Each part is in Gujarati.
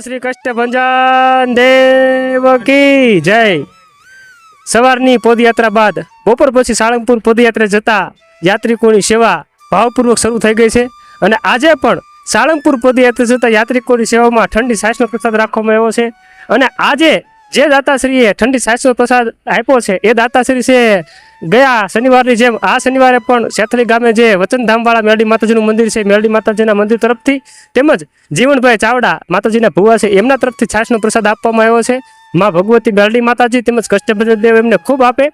શ્રી કષ્ટ ભંજન દેવ કી જય. સવારની પદયાત્રા બાદ બપોર પછી સાળંગપુર પદયાત્રા જતા યાત્રિકોની સેવા ભાવપૂર્વક શરૂ થઈ ગઈ છે અને આજે પણ સાળંગપુર પદયાત્રા જતા યાત્રિકોની સેવામાં ઠંડી સાસનો પ્રસાદ રાખવામાં આવ્યો છે અને આજે જે દાતાશ્રીએ ઠંડી છાશનો પ્રસાદ આપ્યો છે, એ દાતાશ્રી છે ગયા શનિવારની જેમ. આ શનિવારે પણ સેથલી ગામે જે વચનધામવાળા મેરડી માતાજીનું મંદિર છે, મેરડી માતાજીના મંદિર તરફથી તેમજ જીવનભાઈ ચાવડા માતાજીના ભુવા છે, એમના તરફથી છાશનો પ્રસાદ આપવામાં આવ્યો છે. માં ભગવતી મેરડી માતાજી તેમજ કષ્ટભંજન દેવ એમને ખૂબ આપે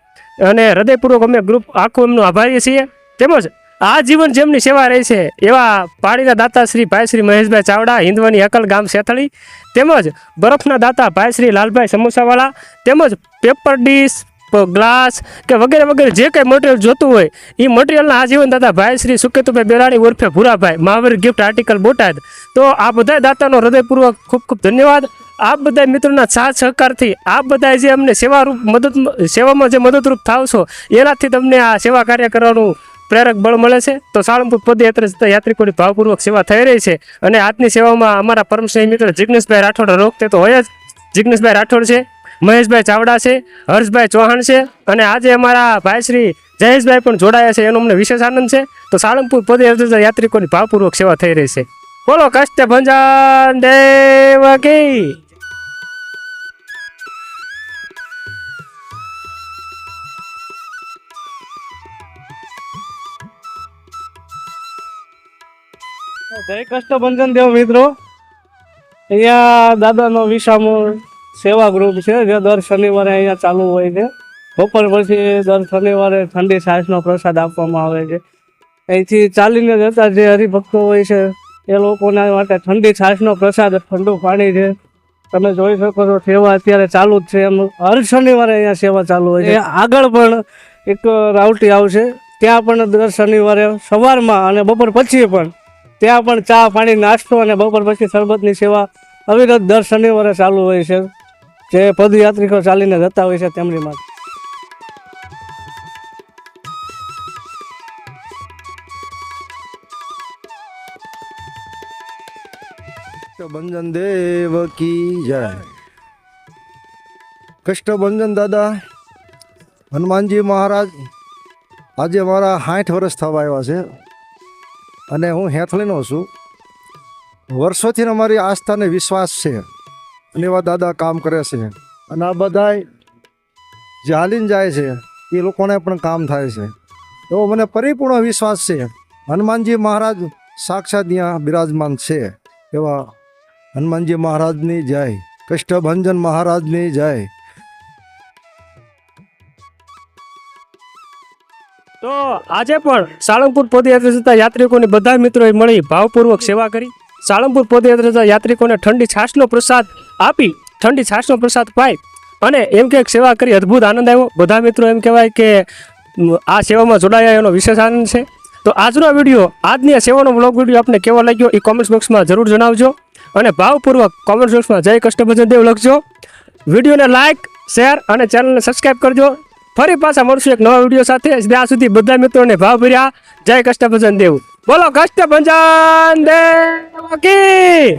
અને હૃદયપૂર્વક અમે ગ્રુપ આખું એમનું આભારીએ છીએ. તેમજ આ જીવન જેમની સેવા રહી છે, એવા પાણીના દાતા શ્રી ભાઈ શ્રી મહેશભાઈ ચાવડા હિન્દવાની અકલ ગામ સેથળી તેમજ બરફના દાતા ભાઈ શ્રી લાલભાઈ સમોસાવાળા, તેમજ પેપર ડીશ ગ્લાસ કે વગેરે વગેરે જે કંઈ મટીરિયલ જોતું હોય એ મટીરિયલના આજીવન દાતા ભાઈ શ્રી સુકેતુભાઈ બેરાણી ઉર્ફે ભૂરાભાઈ, મહાવીર ગિફ્ટ આર્ટિકલ બોટાદ. તો આ બધા દાતાનો હૃદયપૂર્વક ખૂબ ખૂબ ધન્યવાદ. આપ બધા મિત્રોના સાથ સહકારથી, આપ બધા જે અમને સેવારૂપ મદદ, સેવામાં જે મદદરૂપ થાવ છો, એનાથી તમને આ સેવા કાર્ય કરવાનું પ્રેરક બળ મળે છે, તો સાળંગપુર પદયાત્રા જતા યાત્રિકોની ભાવપૂર્વક સેવા થઈ રહી છે અને આજની સેવામાં અમારા પરમ સ્નેહી મિત્ર જિગ્નેશભાઈ રાઠોડ રોકતે તો હોય જ. જિગ્નેશભાઈ રાઠોડ છે, મહેશભાઈ ચાવડા છે, હર્ષભાઈ ચૌહાણ છે અને આજે અમારા ભાઈ શ્રી જયેશભાઈ પણ જોડાયા છે, એનો અમને વિશેષ આનંદ છે. તો સાળંગપુર પદયાત્રા યાત્રિકોની ભાવપૂર્વક સેવા થઈ રહી છે. બોલો કષ્ટ ભંજા દેવ કી. જય કષ્ટભંજન દેવ મિત્રો. અહીંયા દાદાનો વિસામો સેવા ગ્રુપ છે, જે દર શનિવારે અહીંયા ચાલુ હોય છે. બપોર પછી દર શનિવારે ઠંડી છાશનો પ્રસાદ આપવામાં આવે છે. અહીંથી ચાલીને જતા જે હરિભક્તો હોય છે, એ લોકોના માટે ઠંડી છાશનો પ્રસાદ ઠંડુ પાણી છે. તમે જોઈ શકો છો, સેવા અત્યારે ચાલુ જ છે. એમ હર શનિવારે અહીંયા સેવા ચાલુ હોય છે. આગળ પણ એક રાવટી આવશે. ત્યાં પણ દર શનિવારે સવારમાં અને બપોર પછી પણ ત્યાં પણ ચા, પાણી, નાસ્તો અને બપોર પછી શરબતની સેવા અવિરત દર શનિવારે ચાલુ હોય છે. જે પદયાત્રિકો ચાલીને જતા હોય છે તેમની માટે. કષ્ટભંજન દેવ કી જય. કષ્ટભંજન દાદા, હનુમાનજી મહારાજ, આજે મારા સાઠ વર્ષ થવા આવ્યા છે. અને હું હેથળીનો છું. વર્ષોથી અમારી આસ્થા અને વિશ્વાસ છે અને એવા દાદા કામ કરે છે. અને આ બધાય જે હાલીને જાય છે, એ લોકોને પણ કામ થાય છે. એવો મને પરિપૂર્ણ વિશ્વાસ છે. હનુમાનજી મહારાજ સાક્ષાત ત્યાં બિરાજમાન છે. એવા હનુમાનજી મહારાજની જય, કષ્ટભંજન મહારાજની જય. તો આજે પણ સાળંગપુર પદયાત્રા જતા યાત્રિકોને બધા મિત્રોએ મળી ભાવપૂર્વક સેવા કરી. સાળંગપુર પદયાત્રા જતા યાત્રિકોને ઠંડી છાશનો પ્રસાદ આપી, ઠંડી છાશનો પ્રસાદ પાઈ અને એમ કે સેવા કરી, અદ્ભુત આનંદ આવ્યો. બધા મિત્રો એમ કહેવાય કે આ સેવામાં જોડાયા એનો વિશેષ આનંદ છે. તો આજનો વીડિયો, આજની આ સેવાનો બ્લોગ વીડિયો આપને કેવો લાગ્યો એ કોમેન્ટ બોક્સમાં જરૂર જણાવજો અને ભાવપૂર્વક કોમેન્ટ બોક્સમાં જય કષ્ટભજન દેવ લખજો. વિડીયોને લાઇક શેર અને ચેનલને સબસ્ક્રાઇબ કરજો. ફરી પાછા મળશું એક નવા વીડિયો સાથે. ત્યાં સુધી બધા મિત્રોને ભાવ ભર્યા. જય કષ્ટભજન દેવ. બોલો કષ્ટભજન દેવ